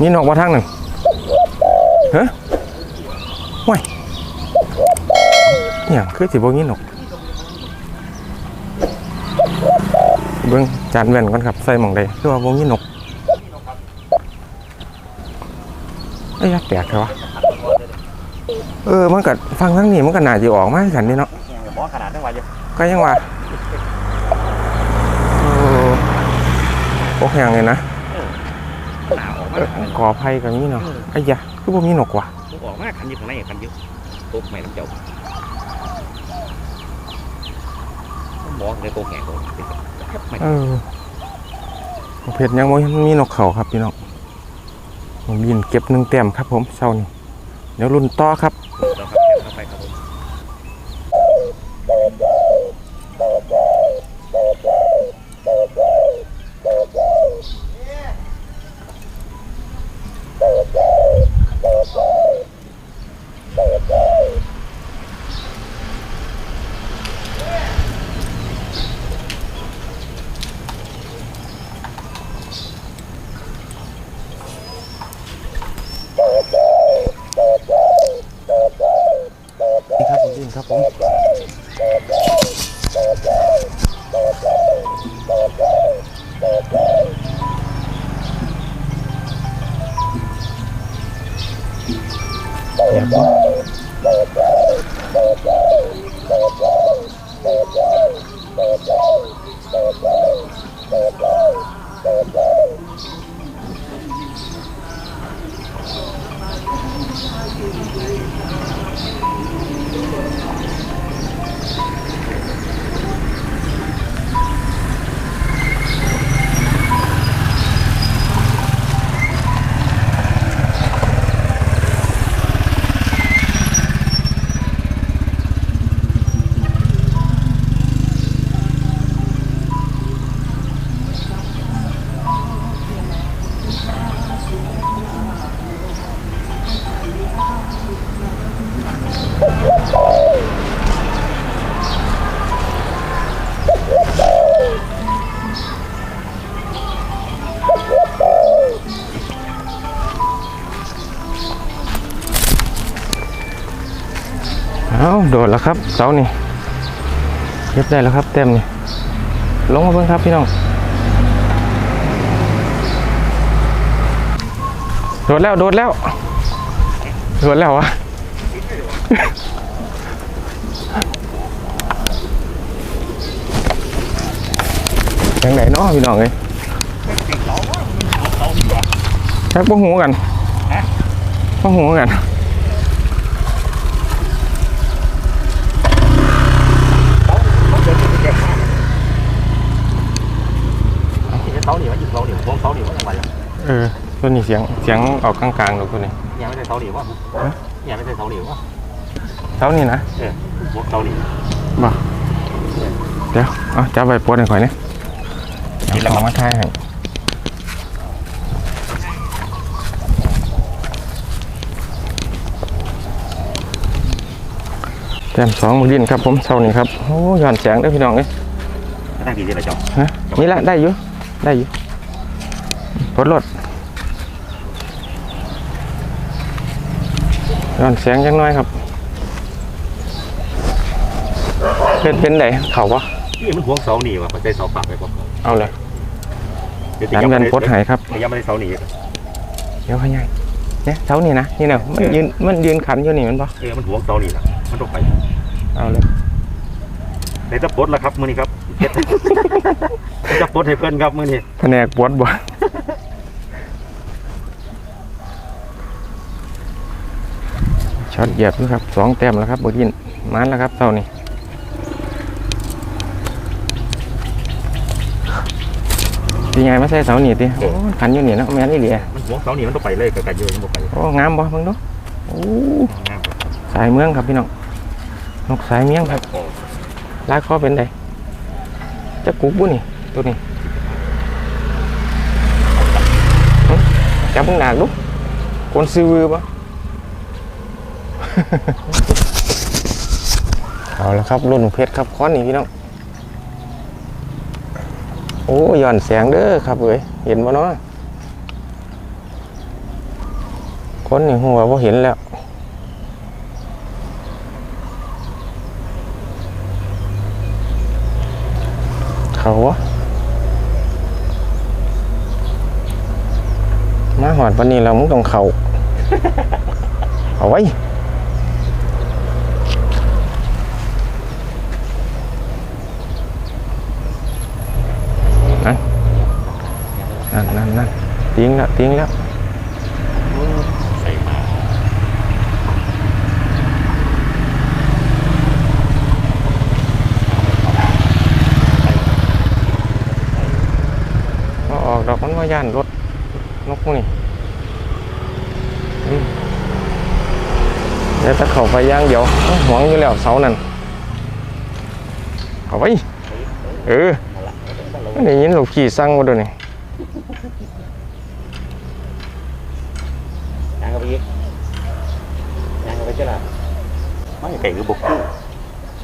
มีนกมาทางหนึ่งฮะว้ายเนี่ยคือสิบ่มีนกเบิ่งจานแว่นก่อนครับใส่หม่องใดคือว่าบ่มีนกเอ้ยแปลกแท้วะเออมันก็ฟังทั้งนี้มันก็น่าจะออกมาคือกันนี่เนาะหมอขนาดนั้นว่าจะก็ยังว่าโอ้โอ้แหงเลยนะหนาวออ กมาเออกอไผ่กับนี้เนาะไอ้ยะคือบ่มีนกว่ะออกมาคันอยู่ข้างในคันอยู่ตกแม่น้ำเจ้าหมอเลยโกงแหงโกงไม่เออเพชรยังบ่มีนกเขาครับพี่น้องผมยินเก็บหนึ่งแต้มครับผมเช้านี้เดี๋ยวรุ่นต่อครับเราครับเข้าไปครับผม นี่ครับผมยินครับผม เโดดแล้วครับเสานี่เก็บได้แล้วครับ เต็มนี่ลงมาเบิ่งครับพี่น้องโดดแล้วโดดแล้วโดดแล้ววะยังไหนเนาะพี่น้องเอ้ยแค่ป้องหูกันป้องหูกัน เสาหนีว่าอยู่เสาหนีวงเสาหนีว่าจังหวัด เออตัวนี้เสียงเสียงออกกลางๆหรอกตัวนี้ยังไม่ได้เสาหนีว่ายังไม่ได้เสาหนีว่าเท่านี้นะเออวงเสาหนีบ่เดี๋ยวเอาจับใบปวดให้ข่อยเนี่ยเดี๋ยวเอามาทายให้แต้มสองมือดินครับผมเท่านี้ครับโอ้ย้อนแสงเด้อพี่น้องเอ้ยตั้งกี่เดือนละเจ้าฮะนี่ละได้อยู่ได้อยู่ ปลดรถย้อนแสงจังน้อยครับเป็นเป็นไหนเขาปะนี่มันห่วงเสาหนีว่ะมันได้เสาปากไปป่ะเอาเลยเดี๋ยวดันแวนปลดหายครับยังไม่ได้เสาหนีเดี๋ยวขยายเนี่ยเท่านี้นะนี่นะมันยืนมันยืนขันอยู่นี่มันปะเออมันห่วงเสาหนีนะมันต้องไปเอาเลยในจะปดแล้วครับมือนี้ครับจะปดให้เพื่อนครับมือนี้แผนกปดบ่ ช็อตเหยียบนะครับสองแต้มแล้วครับบดินมันแล้วครับเท่านี้ทีไงมาใส่เสาหนีติโอ้ขันอยู่นี่เนาะแม่นอี่เหลียมันห่วงเสาหนีมันต้องไปเลยกับกันเยอะมันต้องไปโอ้งามบ่เบิ่งดูโอ้งามสายเมืองครับพี่น้องนกสายเมียงครับลายคอเป็นไดจะกุกบุนี่ตัวนี้หึจับมึงหนักลูกคนซื้อวือปะ เอาแล้วครับรุ่นเพชรครับค้อนนี่พี่น้อง โอ้ย้อนแสงเด้อครับเอ้ยเห็นบ่เนาะคนนี่หัวว่าเห็นแล้วเขาวะมาหอดวันนี้เรามึงต้องเขาเอาไว้ นั่นนั่นนั่นทิ้งแล้วทิ้งแล้วใส่มามาออกดอกมันว่าย่านรถนกพวกนี้อืมเดี๋ยวถ้าเข้าไปย่างเดียวเอ้าหวงอยู่แล้วเสานั่นเอาไว้เออเอาละเอาละไม่ได้ยินลูกขี่สั่งมาด้วยนี่ ย่างเข้าไปอีกย่างเข้าไปเจ้าล่ะ ไม่ไก่หรือบุกคู่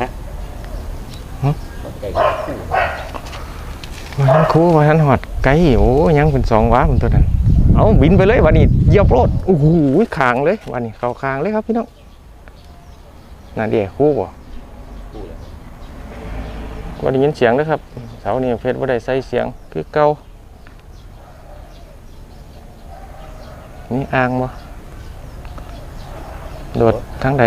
ฮะไก่หรือบุกคู่มาทันคู่มาทันหอดไกลโอ้ยังเป็นสองว้ามันตัวนั้นเอาบินไปเลยวันนี้เหยียบรถโอ้โหขางเลยวันนี้เข้าคางเลยครับพี่น้องน่าเดียคู่บ่คู่เลยว่าได้ยินเสียงนะครับเสานี่เพชรว่าได้ใส่เสียงคือเก่านี่อ่างบ่โดดทางไหน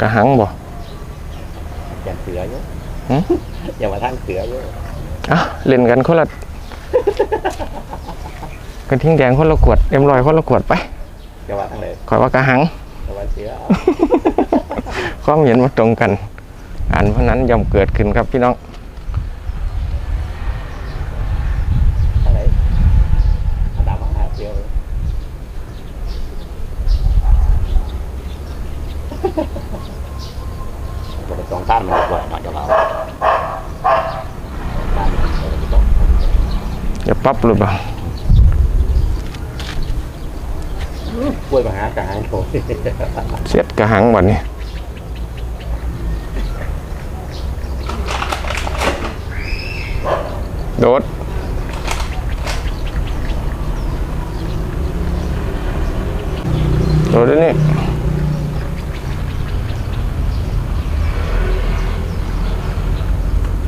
กระหังบ่อย่างเสือเยอะหืมอย่ามาทางเสือเยอะอะเล่นกันคนละกระทิงแดงคนละขวดเอ็มลอยคนละขวดไปอย่ามาทางไหนขอยว่ากระหังอย่ามาเสือความเห็นมาตรงกัน อันเพราะนั้นย่อมเกิดขึ้นครับพี่น้อง ทางไหนอันดามาหาเสือเลยตัวสองท่านมันกว่าหน่อยจะเราท่านเออต้อง อย่า ปั๊บหรือเปล่ากล้วยมาหากลางโถเสียดกระหังบัดนี้โดดโดดด้วยนี่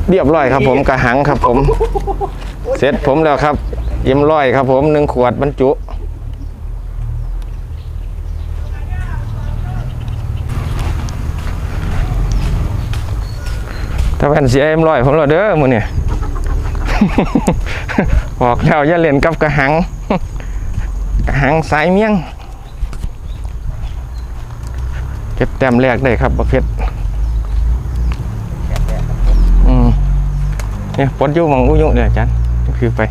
เรียบร้อยครับผมกระหังครับผม เสร็จผมแล้วครับเยี่ยมร้อยครับผมหนึ่งขวดบรรจุ ถ้าแผ่นเสียเอ็มร้อยผมเหรอเด้อมือเนี่ยบอกแล้วอย่าเล่นกับกระหัง กระหังสายเมี่ยง เก็บแต้มแรกได้ครับประเภทอืม เนี่ยปลดอยุ่หมองอุยุเดี๋ยวอาจารย์คือไป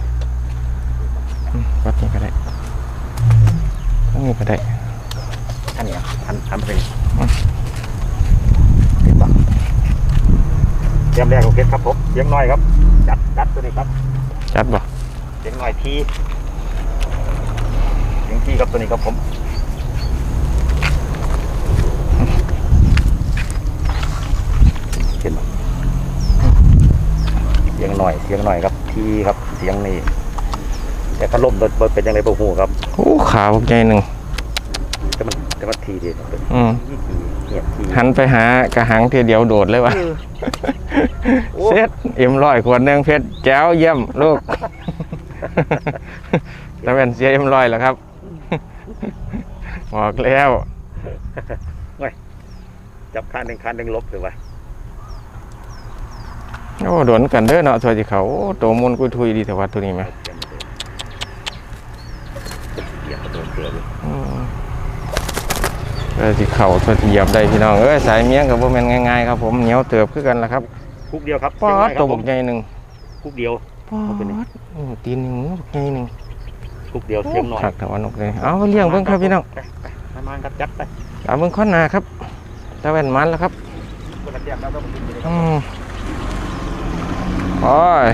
อืมปลดนี่ก็ได้ตรงนี้ก็ได้ท่านเนี่ยท่านทำเป็นอืมเห็นปะเตรียมแรกโอเคครับผมเสียงน้อยครับ จัดจัดตัวนี้ครับ จัดบ่เสียงน้อยทีเสียงทีครับตัวนี้ครับผมเห็นปะเสียง หน่อยเสียงหน่อยครับทีครับเสียงนี่แต่พัดลมมันเป็นยังไงบ่หูครับโอ้ขาวใหญ่หนึ่งแต่มันแต่มันทีเดียวเป็นอืมยี่ทีเงียบทีหันไปหากระหังทีเดียวโดดเลยวะโอ้เซ็ตเอ็มร้อยขวดหนึ่งเพชรแก้วเยี่ยมลูกแล้วเป็นเสียเอ็มร้อยแล้วครับบอกแล้วจับคันหนึ่งคันหนึ่งลบเลยวะ โอ้โดนกันเด้อเนาะสวัสดีเขาโอ้โตมุนกุยทุยดีแต่ว่าตัวนี้ไหมเหยียบกระโดดเกลือเลยอืมเออสิเขาสวัสดีเหยียบได้พี่น้องเอ้ยสายเมียงกับพวกมันง่ายๆครับผมเหนียวเติบคือกันละครับคุกเดียวครับป๊อดเสียงน้อยคตัรัวบบผกมใหญ่หนึ่งคุกเดียวป๊อเอาตัวนี้ดโอ้ตีนหนึ่งบักใหญ่หนึ่งคุกเดียวเสียงหน่อยขักแต่ว่านกเลยเอาไปเลี้ยงเบิ่งครับพี่น้องไปไปมามาครับจัดไปเอาเบิ่งข้อนหนาครับตะแว่นมันแล้วครับคนละเสียงแล้วก็มากินไปเลยอืม โอ้ย